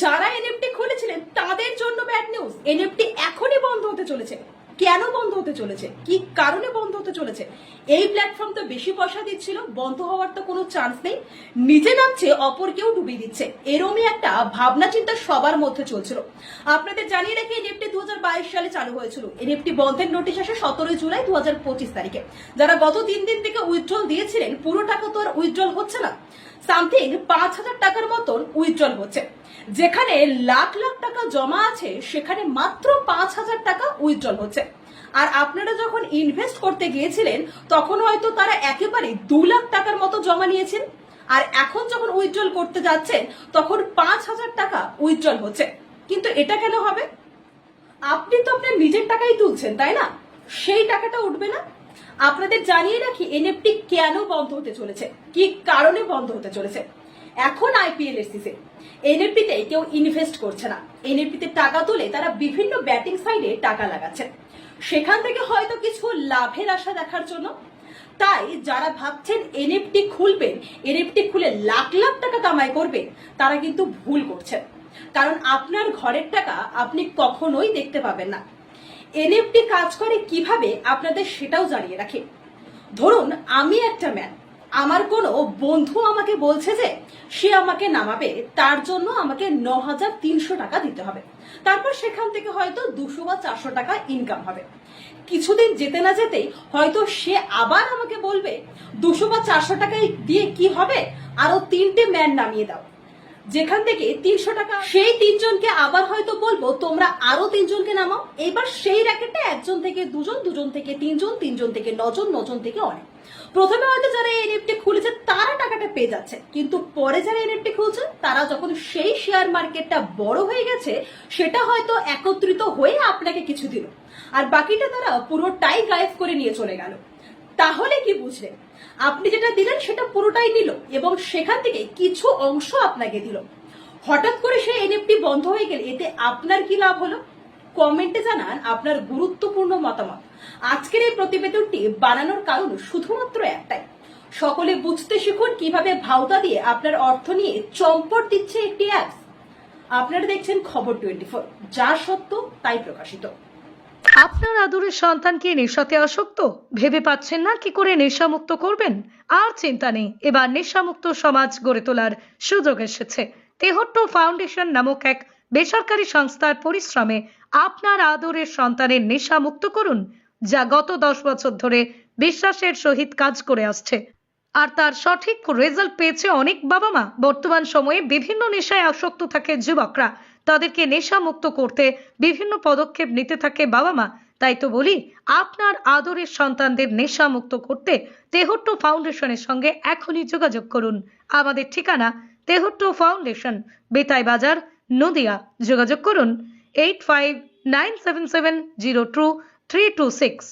যারা এনএফটি খুলেছিলেন, তাদের জন্য ব্যাড নিউজ এনএফটি এখনই বন্ধ হতে চলেছে। কেন বন্ধ হতে চলেছে? কি কারণে বন্ধ হতে চলেছে? এই প্ল্যাটফর্ম তো বেশি পয়সা দিচ্ছিল, বন্ধ হওয়ার তো কোনো চান্স নেই। নিজে নামছে অপরকেও ডুবিয়ে দিচ্ছে। এরমই একটা ভাবনা চিন্তা সবার মধ্যে চলছিল। আপনাদের জানিয়ে রাখি এনএফটি দু হাজার বাইশ সালে চালু হয়েছিল। এনএফটি বন্ধের নোটিশ আসে সতেরোই জুলাই দু হাজার পঁচিশ তারিখে। যারা গত তিন দিন থেকে উইথড্রল দিয়েছিলেন পুরো টাকা তো আর উইথড্রল হচ্ছে না। সামথিং পাঁচ হাজার টাকার মতন উইথড্রল হচ্ছে। যেখানে লাখ লাখ টাকা জমা আছে, সেখানে মাত্র পাঁচ হাজার টাকা উইথড্রল হচ্ছে। আর আপনারা যখন ইনভেস্ট করতে গিয়েছিলেন, তখন হয়তো তারা একেবারে দু লাখ টাকার মতো জমা নিয়েছেন। আর এখন যখন উইথড্রল করতে যাচ্ছেন, তখন পাঁচ হাজার টাকা উইথড্রল হচ্ছে। কিন্তু এটা কেন হবে? আপনি তো আপনার নিজের টাকাই তুলছেন, তাই না? সেই টাকাটা উঠবে না। আপনাদের জানিয়ে রাখি এনএফটি কেন বন্ধ হতে চলেছে? কি কারণে বন্ধ হতে চলেছে? এখন আইপিএল এসেছে এনএফটিতে কেউ ইনভেস্ট করছে না। এনএফটিতে টাকা তুলে তারা বিভিন্ন ব্যাটিং সাইডে টাকা লাগাচ্ছে। সেখান থেকে হয়তো কিছু লাভের আশা দেখার জন্য। তাই যারা ভাবছেন এনএফটি খুলবেন এনএফটি খুলে লাখ লাখ টাকা কামাই করবেন, তারা কিন্তু ভুল করছেন। কারণ আপনার ঘরের টাকা আপনি কখনোই দেখতে পাবেন না। এনএফটি কাজ করে কীভাবে আপনাদের সেটাও জানিয়ে রাখি। ধরুন, আমি একটা ম্যান আমার কোনো বন্ধু আমাকে বলছে যে, সে আমাকে নামাবে, তার জন্য আমাকে ন হাজার তিনশো টাকা দিতে হবে। তারপর সেখান থেকে হয়তো দুশো বা চারশো টাকা ইনকাম হবে। কিছুদিন যেতে না যেতেই হয়তো সে আবার আমাকে বলবে, দুশো বা চারশো টাকায় দিয়ে কি হবে? আরও তিনটে ম্যান নামিয়ে দাও। যেখান থেকে তিনশো টাকা সেই তিনজনকে আবার হয়তো বলব, তোমরা আরও তিনজনকে নামাও। এবার সেই র্যাকেটটা একজন থেকে দুজন দুজন থেকে তিনজন তিনজন থেকে নজন নজন থেকে অনেক। প্রথমে হয়তো যারা এনএফটি খুলেছে, তারা টাকাটা পেয়ে যাচ্ছে। কিন্তু পরে যারা এনএফটি খুলছে, তারা যখন সেই শেয়ার মার্কেটটা বড় হয়ে গেছে, সেটা হয়তো একত্রিত হয়ে আপনাকে কিছু দিল। আর বাকিটা তারা পুরোটাই গায়েব করে নিয়ে চলে গেল। তাহলে কি বুঝলেন আপনি যেটা দিলেন সেটা পুরোটাই নিল এবং সেখান থেকে কিছু অংশ আপনাকে দিল। হঠাৎ করে সে এনএফটি বন্ধ হয়ে গেলে এতে আপনার কি লাভ হলো? কমেন্টে জানান আপনার গুরুত্বপূর্ণ মতামত। আজকের এই প্রতিবেদনটি বানানোর কারণ শুধুমাত্র একটাই। সকলে বুঝতে শিখুন কীভাবে ভাওতা দিয়ে আপনার অর্থ নিয়ে চম্পট দিচ্ছে একটি অ্যাপস। আপনারা দেখছেন খবর টোয়েন্টি ফোর যা সত্য, তাই প্রকাশিত। আপনার আদরের সন্তানকে নেশাতে আসক্ত? ভেবে পাচ্ছেন না কি করে নেশামুক্ত করবেন? আর চিন্তা নেই, এবার নেশামুক্ত সমাজ গড়ে তোলার সুযোগ এসেছে। তেহট্ট ফাউন্ডেশন নামক এক বেসরকারি সংস্থার পরিশ্রমে আপনার আদরের সন্তানের নেশা মুক্ত করুন, যা গত দশ বছর ধরে বিশ্বাসের সহিত কাজ করে আসছে। আর তার সঠিক রেজাল্ট পেয়েছে অনেক বাবা মা বর্তমান সময়ে বিভিন্ন নেশায় আসক্ত থাকে যুবকরা। তাদেরকে নেশা মুক্ত করতে বিভিন্ন পদক্ষেপ নিতে থাকে বাবা মা। তাই তো বলি, আপনার আদরের সন্তানদের নেশা মুক্ত করতে তেহট্ট ফাউন্ডেশনের সঙ্গে এখনই যোগাযোগ করুন। আমাদের ঠিকানা তেহট্ট ফাউন্ডেশন, বেতাই বাজার, নদিয়া। যোগাযোগ করুন eight five nine seven seven zero two three two six.